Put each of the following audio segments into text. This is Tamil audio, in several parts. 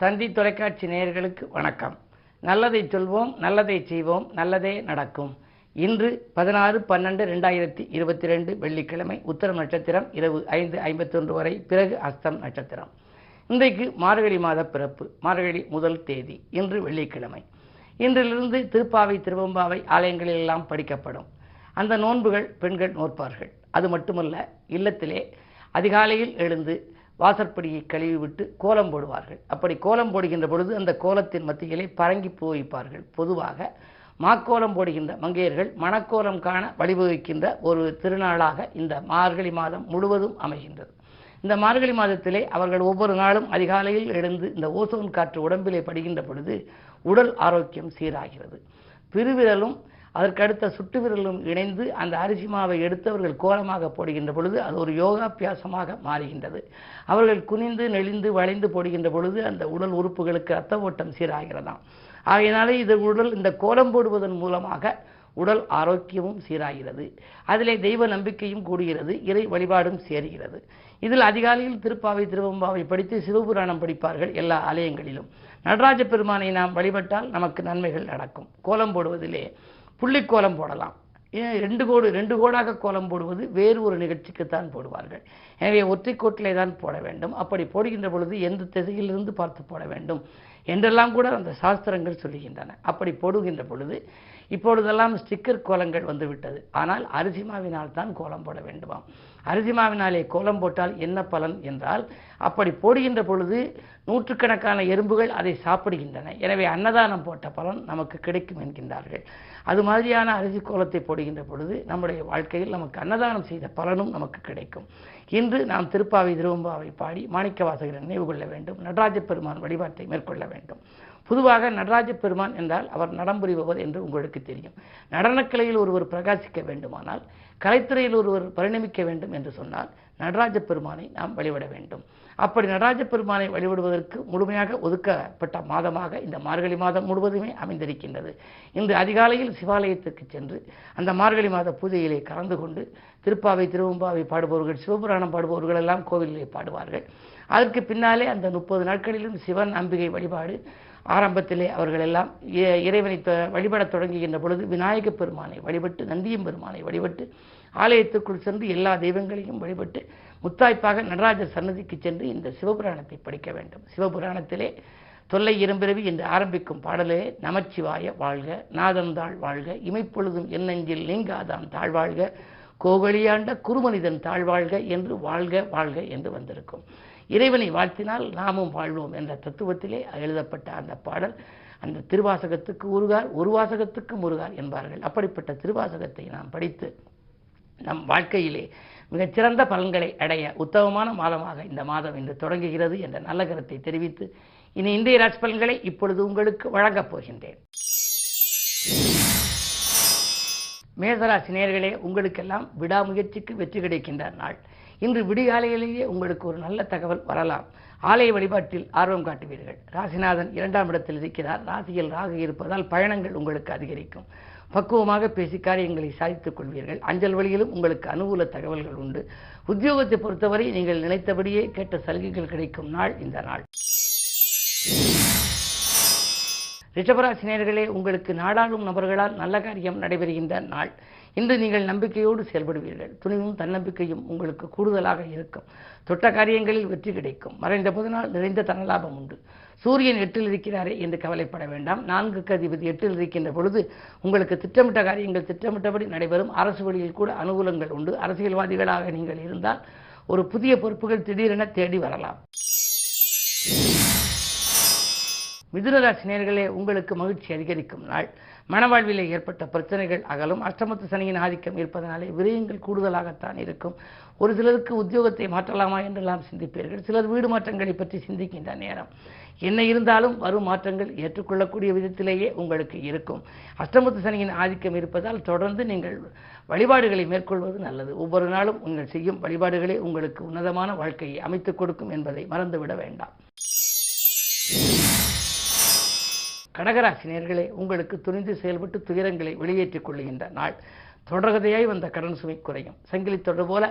தந்தி தொலைக்காட்சி நேயர்களுக்கு வணக்கம். நல்லதை சொல்வோம் நல்லதை செய்வோம் நல்லதே நடக்கும். இன்று பதினாறு பன்னெண்டு ரெண்டாயிரத்தி இருபத்தி ரெண்டு வெள்ளிக்கிழமை உத்தரம் நட்சத்திரம் இரவு ஐந்து ஐம்பத்தொன்று வரை பிறகு அஸ்தம் நட்சத்திரம். இன்றைக்கு மார்கழி மாத பிறப்பு மார்கழி முதல் தேதி இன்று வெள்ளிக்கிழமை. இன்றிலிருந்து திருப்பாவை திருவம்பாவை ஆலயங்களில் எல்லாம் படிக்கப்படும். அந்த நோன்புகள் பெண்கள் நோற்பார்கள். அது மட்டுமல்ல இல்லத்திலே அதிகாலையில் எழுந்து வாசற்படியை கழுவிவிட்டு கோலம் போடுவார்கள். அப்படி கோலம் போடுகின்ற பொழுது அந்த கோலத்தின் மத்தியிலே பரங்கி பூ வைப்பார்கள் பொதுவாக மாக்கோலம் போடுகின்ற மங்கையர்கள் மணக்கோலம் காண வழிவகுக்கின்ற ஒரு திருநாளாக இந்த மார்கழி மாதம் முழுவதும் அமைகின்றது. இந்த மார்கழி மாதத்திலே அவர்கள் ஒவ்வொரு நாளும் அதிகாலையில் எழுந்து இந்த ஓசோன் காற்று உடம்பிலே படுகின்ற பொழுது உடல் ஆரோக்கியம் சீராகிறது. பெருவிரலும் அதற்கடுத்த சுட்டு விரலும் இணைந்து அந்த அரிசி மாவை எடுத்து அவர்கள் கோலமாக போடுகின்ற பொழுது அது ஒரு யோகாபியாசமாக மாறுகின்றது. அவர்கள் குனிந்து நெளிந்து வளைந்து போடுகின்ற பொழுது அந்த உடல் உறுப்புகளுக்கு ரத்த ஓட்டம் சீராகிறதாம். ஆகையினாலே இது உடல் இந்த கோலம் போடுவதன் மூலமாக உடல் ஆரோக்கியமும் சீராகிறது. அதிலே தெய்வ நம்பிக்கையும் கூடுகிறது இறை வழிபாடும் சேருகிறது. இதில் அதிகாலையில் திருப்பாவை திருவம்பாவை படித்து சிவபுராணம் படிப்பார்கள் எல்லா ஆலயங்களிலும். நடராஜ பெருமானை நாம் வழிபட்டால் நமக்கு நன்மைகள் நடக்கும். கோலம் போடுவதிலே புள்ளிக்கோலம் போடலாம். ரெண்டு கோடு ரெண்டு கோடாக கோலம் போடுவது வேறு ஒரு நிகழ்ச்சிக்குத்தான் போடுவார்கள். எனவே ஒற்றை கோட்டிலே தான் போட வேண்டும். அப்படி போடுகின்ற பொழுது எந்த திசையிலிருந்து பார்த்து போட வேண்டும்? என்றெல்லாம் கூட அந்த சாஸ்திரங்கள் சொல்லுகின்றன. அப்படி போடுகின்ற பொழுது இப்பொழுதெல்லாம் ஸ்டிக்கர் கோலங்கள் வந்துவிட்டது. ஆனால் அரிசிமாவினால் தான் கோலம் போட வேண்டுமாம். அரிசிமாவினாலே கோலம் போட்டால் என்ன பலன் என்றால் அப்படி போடுகின்ற பொழுது நூற்றுக்கணக்கான எறும்புகள் அதை சாப்பிடுகின்றன. எனவே அன்னதானம் போட்ட பலன் நமக்கு கிடைக்கும் என்கின்றார்கள். அது மாதிரியான அரிசி கோலத்தை போடுகின்ற பொழுது நம்முடைய வாழ்க்கையில் நமக்கு அன்னதானம் செய்த பலனும் நமக்கு கிடைக்கும். இன்று நாம் திருப்பாவை திருவம்பாவை பாடி மாணிக்க வாசகரை நினைவு கொள்ள வேண்டும். நடராஜ பெருமான் வழிபாட்டை மேற்கொள்ள வேண்டும். பொதுவாக நடராஜ பெருமான் என்றால் அவர் நடம் புரிபவர் என்று உங்களுக்கு தெரியும். நடனக்கலையில் ஒருவர் பிரகாசிக்க வேண்டுமானால் கலைத்துறையில் ஒருவர் பரிணமிக்க வேண்டும் என்று சொன்னால் நடராஜ பெருமானை நாம் வழிபட வேண்டும். அப்படி நடராஜ பெருமானை வழிபடுவதற்கு முழுமையாக ஒதுக்கப்பட்ட மாதமாக இந்த மார்கழி மாதம் முழுவதுமே அமைந்திருக்கின்றது. இன்று அதிகாலையில் சிவாலயத்துக்கு சென்று அந்த மார்கழி மாத பூஜையிலே கலந்து கொண்டு திருப்பாவை திருவம்பாவை பாடுபவர்கள் சிவபுராணம் பாடுபவர்கள் எல்லாம் கோவிலிலே பாடுவார்கள். அதற்கு பின்னாலே அந்த முப்பது நாட்களிலும் சிவன் அம்பிகை வழிபாடு ஆரம்பத்திலே அவர்கள் எல்லாம் இ- இறைவனை தொ- வழிபடத் தொடங்குகின்ற பொழுது விநாயக பெருமானை வழிபட்டு நந்தியம் பெருமானை வழிபட்டு ஆலயத்துக்குள் சென்று எல்லா தெய்வங்களையும் வழிபட்டு முத்தாய்ப்பாக நடராஜர் சன்னதிக்கு சென்று இந்த சிவபுராணத்தை படிக்க வேண்டும். சிவபுராணத்திலே தொல்லை இரும்பிறவி என்று ஆரம்பிக்கும் பாடலே நமச்சிவாய வாழ்க நாதந்தாள் வாழ்க இமைப்பொழுதும் என்னெஞ்சில் நீங்காதான் தாழ்வாழ்க கோகலியாண்ட குருமனிதன் தாழ்வாழ்க என்று வாழ்க வாழ்க என்று வந்திருக்கும். இறைவனை வாழ்த்தினால் நாமும் வாழ்வோம் என்ற தத்துவத்திலே எழுதப்பட்ட அந்த பாடல். அந்த திருவாசகத்துக்கு உருகார் ஒரு வாசகத்துக்கு முருகார் என்பார்கள். அப்படிப்பட்ட திருவாசகத்தை நாம் படித்து நம் வாழ்க்கையிலே மிகச்சிறந்த பலன்களை அடைய உத்தமமான மாதமாக இந்த மாதம் இன்று தொடங்குகிறது என்ற நல்ல கருத்தை தெரிவித்து இனி இந்திய ராசி பலன்களை இப்பொழுது உங்களுக்கு வழங்கப் போகின்றேன். மேசராசி நேர்களே உங்களுக்கெல்லாம் விடாமுயற்சிக்கு வெற்றி கிடைக்கின்ற நாள். இன்று விடிகாலையிலேயே உங்களுக்கு ஒரு நல்ல தகவல் வரலாம். ஆலய வழிபாட்டில் ஆர்வம் காட்டுவீர்கள். ராசிநாதன் இரண்டாம் இடத்தில் இருக்கிறார். ராசியில் ராகு இருப்பதால் பயணங்கள் உங்களுக்கு அதிகரிக்கும். பக்குவமாக பேசி காரியங்களை சாதித்துக் கொள்வீர்கள். அஞ்சல் வழியிலும் உங்களுக்கு அனுகூல தகவல்கள் உண்டு. உத்தியோகத்தை பொறுத்தவரை நீங்கள் நினைத்தபடியே கேட்ட சலுகைகள் கிடைக்கும் நாள் இந்த நாள். ரிஷபராசினியர்களே உங்களுக்கு நாடாளும் நபர்களால் நல்ல காரியம் நடைபெறுகின்ற நாள். இன்று நீங்கள் நம்பிக்கையோடு செயல்படுவீர்கள். துணிவும் தன்னம்பிக்கையும் உங்களுக்கு கூடுதலாக இருக்கும். தொட்ட காரியங்களில் வெற்றி கிடைக்கும். மறைந்த புதனால் நிறைந்த தனலாபம் உண்டு. சூரியன் எட்டில் இருக்கிறாரே என்று கவலைப்பட வேண்டாம். நான்கு அதிபதி எட்டில் இருக்கின்ற பொழுது உங்களுக்கு திட்டமிட்ட காரியங்கள் திட்டமிட்டபடி நடைபெறும். அரசு வழியில் கூட அனுகூலங்கள் உண்டு. அரசியல்வாதிகளாக நீங்கள் இருந்தால் ஒரு புதிய பொறுப்புகள் திடீரென தேடி வரலாம். மிதுனராசினியர்களே உங்களுக்கு மகிழ்ச்சி அதிகரிக்கும் நாள். மனவாழ்வில் ஏற்பட்ட பிரச்சனைகள் அகலும். அஷ்டமத்து சனியின் ஆதிக்கம் இருப்பதனாலே விரயங்கள் கூடுதலாகத்தான் இருக்கும். ஒரு சிலருக்கு உத்தியோகத்தை மாற்றலாமா என்றெல்லாம் சிந்திப்பீர்கள். சிலர் வீடு மாற்றங்களை பற்றி சிந்திக்கின்ற நேரம். என்ன இருந்தாலும் வரும் மாற்றங்கள் ஏற்றுக்கொள்ளக்கூடிய விதத்திலேயே உங்களுக்கு இருக்கும். அஷ்டமத்து சனியின் ஆதிக்கம் இருப்பதால் தொடர்ந்து நீங்கள் வழிபாடுகளை மேற்கொள்வது நல்லது. ஒவ்வொரு நாளும் நீங்கள் செய்யும் வழிபாடுகளே உங்களுக்கு உன்னதமான வாழ்க்கையை அமைத்துக் கொடுக்கும் என்பதை மறந்துவிட வேண்டாம். கடகராசினியர்களே உங்களுக்கு துணிந்து செயல்பட்டு துயரங்களை வெளியேற்றிக் கொள்ளுகின்ற நாள். தொடர்கதையாய் வந்த கடன் சுமை குறையும். சங்கிலி தொடர் போல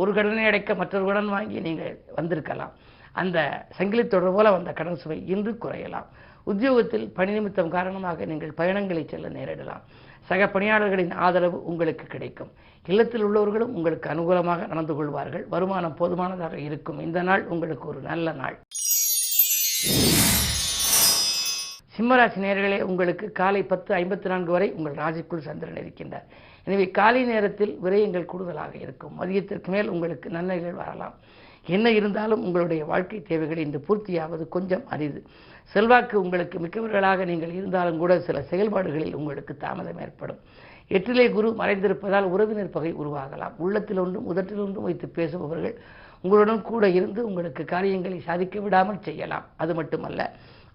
ஒரு கடனை அடைக்க மற்றொரு கடன் வாங்கி நீங்கள் வந்திருக்கலாம். அந்த சங்கிலி தொடர் போல வந்த கடன் சுமை இன்று குறையலாம். உத்தியோகத்தில் பணி நிமித்தம் காரணமாக நீங்கள் பயணங்களை செல்ல நேரிடலாம். சக பணியாளர்களின் ஆதரவு உங்களுக்கு கிடைக்கும். இல்லத்தில் உள்ளவர்களும் உங்களுக்கு அனுகூலமாக நடந்து கொள்வார்கள். வருமானம் போதுமானதாக இருக்கும். இந்த நாள் உங்களுக்கு ஒரு நல்ல நாள். சிம்மராசி நேர்களே உங்களுக்கு காலை பத்து ஐம்பத்தி நான்கு வரை உங்கள் ராசிக்குள் சந்திரன் இருக்கின்றார். எனவே காலை நேரத்தில் விரயங்கள் கூடுதலாக இருக்கும். மதியத்திற்கு மேல் உங்களுக்கு நன்மைகள் வரலாம். என்ன இருந்தாலும் உங்களுடைய வாழ்க்கை தேவைகள் இன்று பூர்த்தியாவது கொஞ்சம் அரிது. செல்வாக்கு உங்களுக்கு மிக்கவர்களாக நீங்கள் இருந்தாலும் கூட சில செயல்பாடுகளில் உங்களுக்கு தாமதம் ஏற்படும். எட்டிலே குரு மறைந்திருப்பதால் உறவினர் பகை உருவாகலாம். உள்ளத்தில் ஒன்றும் உதட்டில் ஒன்றும் வைத்து பேசுபவர்கள் உங்களுடன் கூட இருந்து உங்களுக்கு காரியங்களை சாதிக்க விடாமல் செய்யலாம். அது மட்டுமல்ல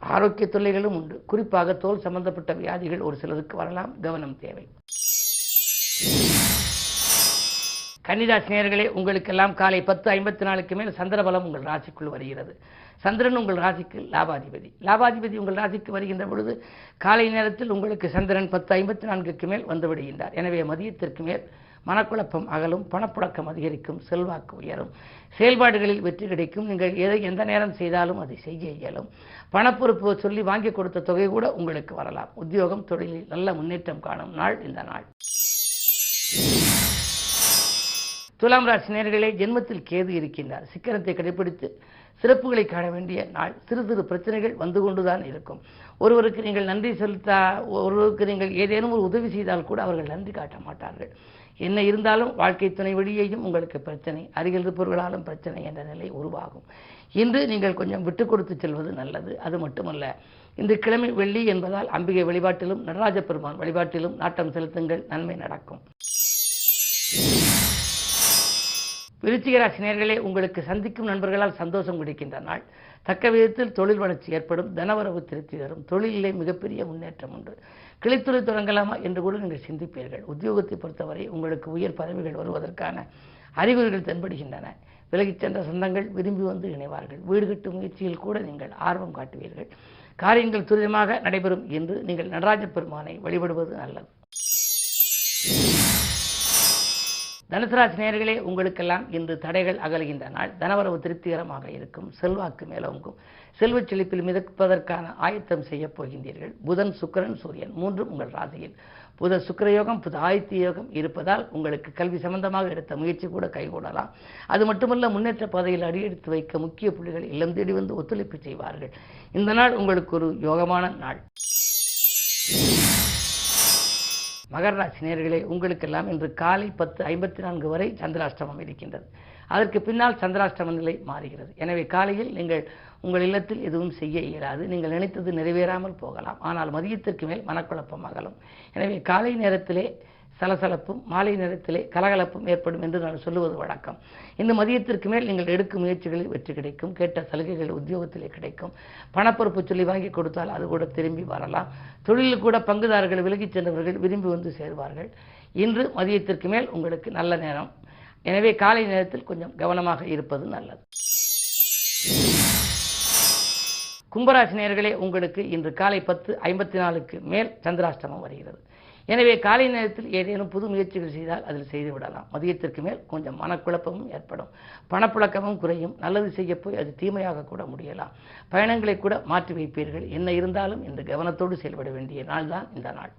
ஆரோக்கிய தொல்லைகளும் உண்டு. குறிப்பாக தோல் சம்பந்தப்பட்ட வியாதிகள் ஒரு சிலருக்கு வரலாம். கவனம் தேவை. கன்னிதாசிநேயர்களே உங்களுக்கெல்லாம் காலை பத்து ஐம்பத்தி நாலுக்கு மேல் சந்திரபலம் உங்கள் ராசிக்குள் வருகிறது. சந்திரன் உங்கள் ராசிக்கு லாபாதிபதி. லாபாதிபதி உங்கள் ராசிக்கு வருகின்ற பொழுது காலை நேரத்தில் உங்களுக்கு சந்திரன் பத்து ஐம்பத்தி நான்குக்கு மேல் வந்துவிடுகின்றார் எனவே மதியத்திற்கு மேல் மனக்குழப்பம் அகலும் பணப்புழக்கம் அதிகரிக்கும் செல்வாக்கு உயரும். செயல்பாடுகளில் வெற்றி கிடைக்கும். நீங்கள் எதை எந்த நேரம் செய்தாலும் அதை செய்ய இயலும். பணப்பொறுப்பு சொல்லி வாங்கி கொடுத்த தொகை கூட உங்களுக்கு வரலாம். உத்தியோகம் தொழிலில் நல்ல முன்னேற்றம் காணும் நாள் இந்த நாள். துலாம் ராசி நேர்களே ஜென்மத்தில் கேது இருக்கின்றார். சிக்கனத்தை கடைபிடித்து சிறப்புகளை காண வேண்டிய நாள். சிறு சிறு பிரச்சனைகள் வந்து கொண்டுதான் இருக்கும். ஒருவருக்கு நீங்கள் நன்றி செலுத்தா ஒருவருக்கு நீங்கள் ஏதேனும் ஒரு உதவி செய்தால் கூட அவர்கள் நன்றி காட்ட மாட்டார்கள். என்ன இருந்தாலும் வாழ்க்கை துணை வழியையும் உங்களுக்கு பிரச்சனை அருகில் இருப்பவர்களாலும் பிரச்சனை என்ற நிலை உருவாகும். இன்று நீங்கள் கொஞ்சம் விட்டு கொடுத்து செல்வது நல்லது. அது மட்டுமல்ல இன்று கிழமை வெள்ளி என்பதால் அம்பிகை வழிபாட்டிலும் நடராஜ பெருமான் வழிபாட்டிலும் நாட்டம் செலுத்துங்கள். நன்மை நடக்கும். விருச்சிக நேர்களே உங்களுக்கு சந்திக்கும் நண்பர்களால் சந்தோஷம் கிடைக்கின்ற நாள். தக்க விதத்தில் தொழில் வளர்ச்சி ஏற்படும் தனவரவு திருப்தி தரும். தொழிலிலே மிகப்பெரிய முன்னேற்றம் உண்டு. கிளைத்துறை தொடங்கலாமா என்று கூட நீங்கள் சிந்திப்பீர்கள். உத்தியோகத்தை பொறுத்தவரை உங்களுக்கு உயர் பதவிகள் வருவதற்கான அறிகுறிகள் தென்படுகின்றன. விலகிச் சென்ற சொந்தங்கள் விரும்பி வந்து இணைவார்கள். வீடு கட்டும் முயற்சியில் கூட நீங்கள் ஆர்வம் காட்டுவீர்கள். காரியங்கள் துரிதமாக நடைபெறும் என்று நீங்கள் நடராஜ பெருமானை வழிபடுவது நல்லது. தனுசராசி நேர்களே உங்களுக்கெல்லாம் இன்று தடைகள் அகலுகின்ற நாள் தனவரவு திருப்திகரமாக இருக்கும். செல்வாக்கு மேலோங்கும். செல்வச் செழிப்பில் மிதப்பதற்கான ஆயத்தம் செய்யப் போகின்றீர்கள். புதன் சுக்கரன் சூரியன் மூன்றும் உங்கள் ராசியில். புத சுக்கரயோகம் புத ஆதித்ய யோகம் இருப்பதால் உங்களுக்கு கல்வி சம்பந்தமாக எடுத்த முயற்சி கூட கைகூடலாம். அது மட்டுமல்ல முன்னேற்ற பாதையில் அடியெடுத்து வைக்க முக்கிய புள்ளிகள் இல்லம் தேடி வந்து ஒத்துழைப்பு செய்வார்கள். இந்த நாள் உங்களுக்கு ஒரு யோகமான நாள். மகர ராசி நேர்களே உங்களுக்கெல்லாம் இன்று காலை பத்து ஐம்பத்தி நான்கு வரை சந்திராஷ்டமம் இருக்கின்றது. அதற்கு பின்னால் சந்திராஷ்டம நிலை மாறுகிறது. எனவே காலையில் நீங்கள் உங்கள் இல்லத்தில் எதுவும் செய்ய இயலாது. நீங்கள் நினைத்தது நிறைவேறாமல் போகலாம். ஆனால் மதியத்திற்கு மேல் மனக்குழப்பம் அகலும். எனவே காலை நேரத்திலே சலசலப்பும் மாலை நேரத்திலே கலகலப்பும் ஏற்படும் என்று நான் சொல்லுவது வழக்கம். இந்த மதியத்திற்கு மேல் நீங்கள் எடுக்கும் முயற்சிகளில் வெற்றி கிடைக்கும். கேட்ட சலுகைகள் உத்தியோகத்திலே கிடைக்கும். பணப்பொறுப்பு சொல்லி வாங்கி கொடுத்தால் அது கூட திரும்பி வரலாம். தொழிலில் கூட பங்குதாரர்கள் விலகிச் சென்றவர்கள் விரும்பி வந்து சேர்வார்கள். இன்று மதியத்திற்கு மேல் உங்களுக்கு நல்ல நேரம். எனவே காலை நேரத்தில் கொஞ்சம் கவனமாக இருப்பது நல்லது. கும்பராசி நேயர்களே உங்களுக்கு இன்று காலை பத்து ஐம்பத்தி நாலுக்கு மேல் சந்திராஷ்டமம் வருகிறது. எனவே காலை நேரத்தில் ஏதேனும் புது முயற்சிகள் செய்தால் அதில் செய்து விடலாம். மதியத்திற்கு மேல் கொஞ்சம் மனக்குழப்பமும் ஏற்படும். பணப்புழக்கமும் குறையும். நல்லது செய்ய போய் அது தீமையாக கூட முடியலாம். பயணங்களை கூட மாற்றி வைப்பீர்கள். என்ன இருந்தாலும் இந்த கவனத்தோடு செயல்பட வேண்டிய நாள் தான் இந்த நாள்.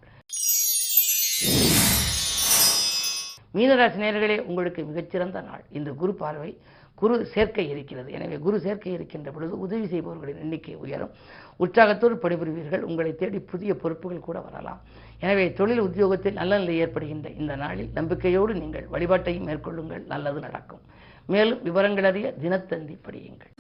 மீனராசி நேர்களே உங்களுக்கு மிகச்சிறந்த நாள். இந்த குரு பார்வை. குரு சேர்க்கை இருக்கிறது. எனவே குரு சேர்க்கை இருக்கின்ற பொழுது உதவி செய்பவர்களின் எண்ணிக்கை உயரும். உற்சாகத்தோடு பணிபுரிவீர்கள். உங்களை தேடி புதிய பொறுப்புகள் கூட வரலாம். எனவே தொழில் உத்தியோகத்தில் நல்ல நிலை ஏற்படுகின்ற இந்த நாளில் நம்பிக்கையோடு நீங்கள் வழிபாட்டையும் மேற்கொள்ளுங்கள். நல்லது நடக்கும். மேலும் விவரங்கள் அறிய தினத்தந்தி படியுங்கள்.